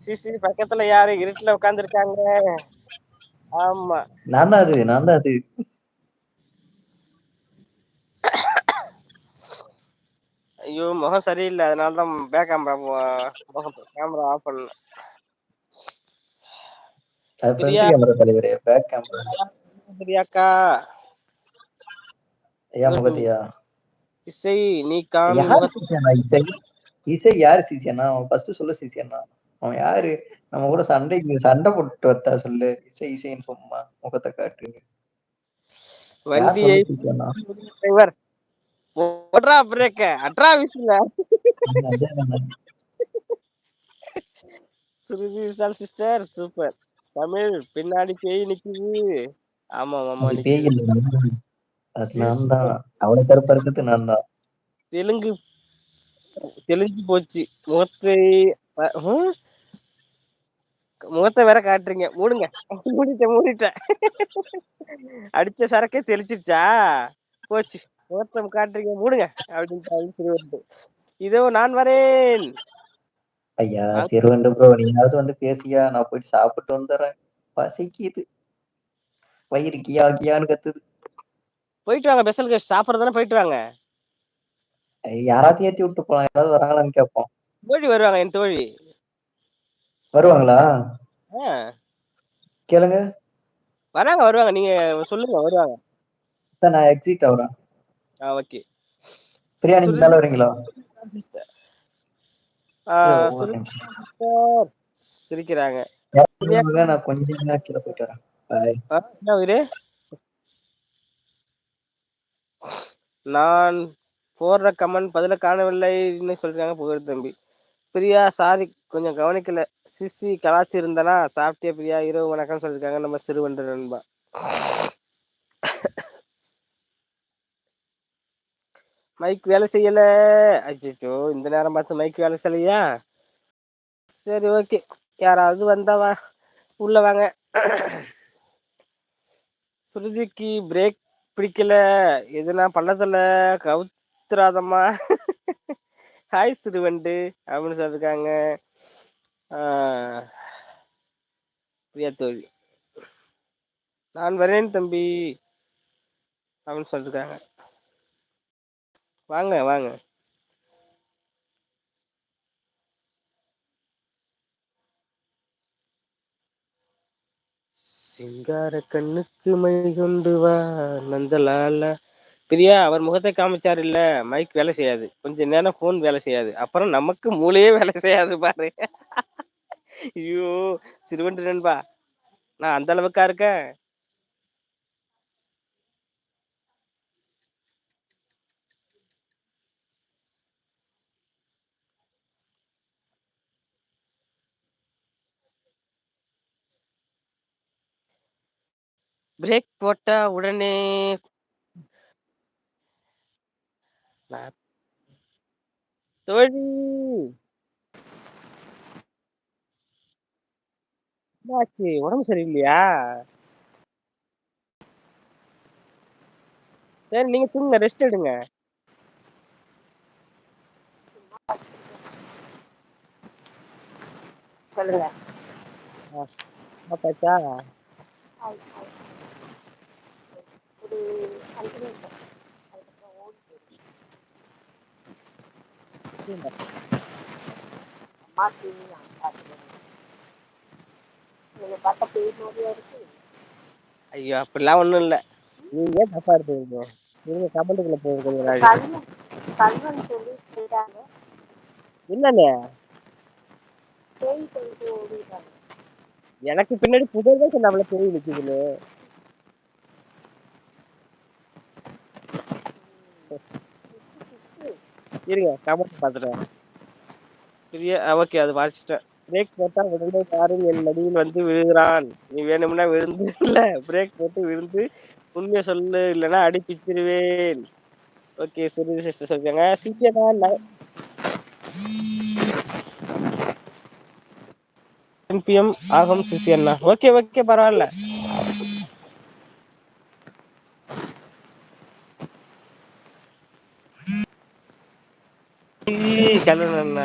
CC பக்கத்துல யாரு இருட்டுல உட்கார்ந்துருக்காங்க ஆமா. நான் தான் அது நான் தான் அது. ஐயோ முகம் சரியில்லை. அதனால தான் பேக் கேமரா முகம் கேமரா ஆஃப் பண்ண அது ஃப்ரண்ட் பிரியா. கேமரா தலைவரே பேக் கேமரா சரியாக்கா ஐயா முகத்தையா? இசை நீ காமி இசை? இசை யார் சிசியண்ணா அவன் ஃபர்ஸ்ட் சொல்ல சிசியண்ணா அவன் யாரு? நம்ம கூட சண்டைக்கு சண்டை போட்டு வரட்டா சொல்லு. இசை இசைன்னு சும்மா முகத்தை காட்டு. யார் வண்டியை டிரைவர் ஓட்றா பிரேக்க. அட்ரா விசில சுருதி விசால் சிஸ்டர் சூப்பர். தமிழ் பின்னாடி பேய் நிக்குது. ஆமா ஆமா. பேய் இல்ல. அது நான் தான். அவனை கருப்பா இருக்கிறது நான் தான். தெலுங்கு தெளிஞ்சு போச்சு. முகத்தை? முகத்தை வேற காட்டுறீங்க. மூடுங்க. மூடிட்டேன் மூடிட்டேன். அடிச்ச சரக்கே தெளிச்சிருச்சா? போச்சு. முகத்தை காட்டுறீங்க மூடுங்க அப்படின்னு சிறுவன் இதோ நான் வரேன். ஐயா சிறுவண்டு ப்ரோ நீயாவது வந்து பேசியா? நான் போயிட்டு சாப்பிட்டு வந்துடுறேன். பசிக்குது. வயிறு கியா கியான்னு கத்துது. போயிட்டு வாங்க பெசல் கேஷ் சாப்பிட்றதானே போயிட்டு வாங்க. யாராத்தையும் ஏத்தி விட்டு போலாம். யாராவது வராங்களான்னு கேட்போம். தோழி வருவாங்க என் தோழி. வருவாங்களா? கேளுங்க. வராங்க வருவாங்க. நீங்க சொல்லுங்க வருவாங்க. சார் நான் எக்ஸிட் ஆகுறேன் ஆ ஓகே. பிரியா நீங்க மேல வரீங்களா. சிரிக்கிறாங்க. நான் கொஞ்ச நேரம் கீழே போயிட்டு வரேன். உயிரே நான் போடுற கமெண்ட் பதில காணவில்லைன்னு சொல்றாங்க புகழ் தம்பி. பிரியா சாரி. கொஞ்சம் கவனிக்கல. சிசி கலாச்சி இருந்தனா சாப்பிட்டே பிரியா. இரவு வணக்கம் சொல்லிருக்காங்க நம்ம சிறுவண்டு நண்பா. மைக் வேலை செய்யல. அச்சோ இந்த நேரம் பார்த்து மைக் வேலை செய்யலையா? சரி ஓகே. யாராவது வந்தாவா? உள்ள வாங்க. சுருதிக்கு பிரேக் பிடிக்கல. எதுனா பள்ளத்தில் கவுத்துறாதம்மா. ஹாய் சிறுவண்டு அப்படின்னு சொல்லிருக்காங்க. ஆஹ், பிரியா தோழி. நான் வரேன் தம்பி அப்படின்னு சொல்லிருக்காங்க. வாங்க வாங்க. சிங்கார கண்ணுக்கு மை கொண்டு வா நந்தலாலா. பிரியா அவர் முகத்தை காமிச்சார் இல்ல மைக் வேலை செய்யாது. கொஞ்ச நேரம் போன் வேலை செய்யாது. அப்புறம் நமக்கு மூளையே வேலை செய்யாது பாரு. ஐயோ சிறுவன் நண்பா. நான் அந்த அளவுக்கா இருக்கேன்? பிரேக் போட்டா உடனே நான் தோழி என்னாச்சு? உடம்பு சரியில்லையா? சரி நீங்க தூங்குங்க ரெஸ்ட் எடுங்க. சொல்லுங்க. ஆ, சாப்பிட்டாச்சா ஒரு அஞ்சு நிமிஷம். அம்மாக்கு நீங்க பார்த்தா பேய் மாதிரியா இருக்கு ஐயோ அப்படிலாம் ஒண்ணும் இல்ல. நீங்க ஏன் தப்பா எடுத்துக்கீங்க நீங்க கமெண்ட்டுக்குள்ள போக கொஞ்ச நாள் கல்வன் சொல்லி போயிட்டாங்க இல்லண்ணே பேய் சொல்லிட்டு ஓடிட்டாங்க எனக்கு பின்னாடி புதர் தான் சொன்னாப்ல பெரிய நிக்குதுன்னு இருங்க கமெண்ட் பார்த்துட்டேன் பெரிய ஓகே அது வாசிச்சிட்டேன் பிரேக் போட்டா உடனே யாரும் என் மடியில் வந்து விழுகிறான். நீ வேணும்னா விழுந்து இல்ல பிரேக் போட்டு விழுந்து உண்மையை சொல்லு இல்லைன்னா அடி பிச்சிருவேன். ஓகே சிறிது சிஸ்டர் சொல்லுங்க சிசியனா பிஎம் ஆகும் சிசியண்ணா ஓகே ஓகே பரவாயில்ல. কেন না।